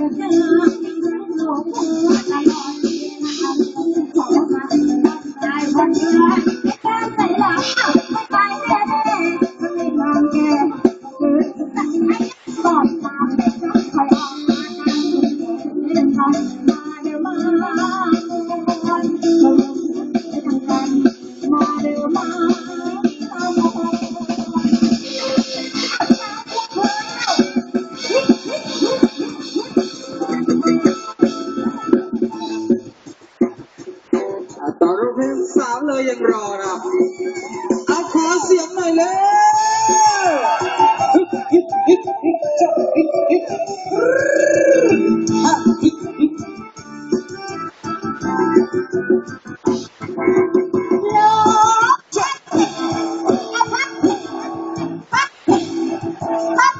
อะ ต่อรูปเพลงสามเลยยังรอนะครับ เอาขอเสียงหน่อยเลยยังคิดถึงคำมันว่าไอ้นั้นย้อนเวลาจะเกินยังเตือนเพราะว่าเมื่อเธอไม่บอก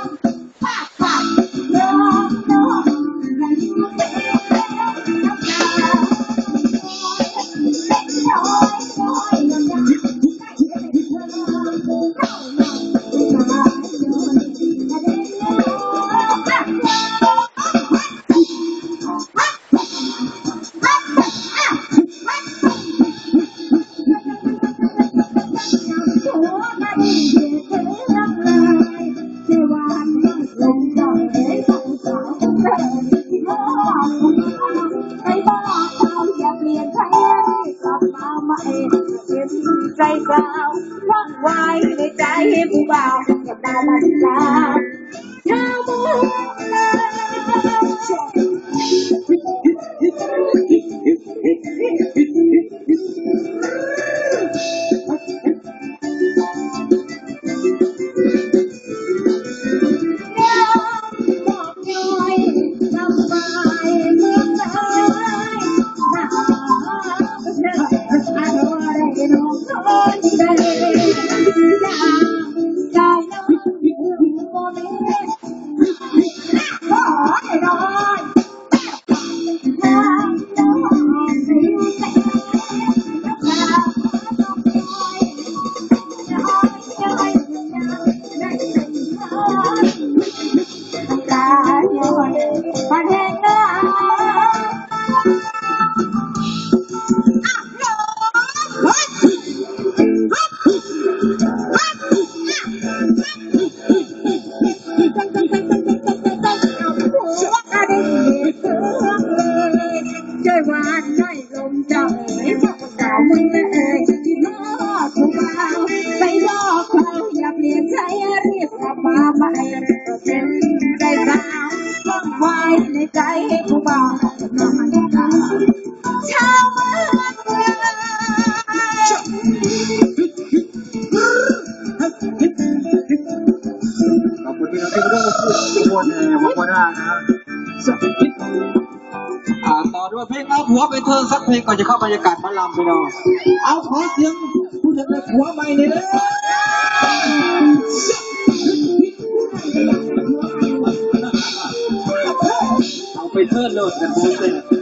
เปล่าว่องไวในใจผู้บ่าวกับดาลันลาชาวเมือ มเจ้าเอ๋ยบอกสาวมึงเอ๋ยที่นอกผู้บ่าไปบอกเขาอย่าเปลี่ยนใจรีบกลับมาใหม่เป็นใจสาวว่างไว้ในใจผู้บ่าวน้อนชาวเมืองเมืองขอบคุณพี่น้องที่ร่วมทุกคนเออมาโคราชนะฮะอ่ เอด้วยเพลงเอาผัวไปเทิงสักเพลงก่อนจะเข้าบรรยากาศหมาลำไปเน้องเอาขอเสียงผู้จะเป็นผัวใหม่เนี่ยเลยเอาไปเทิร์นเลยกันพูดเลย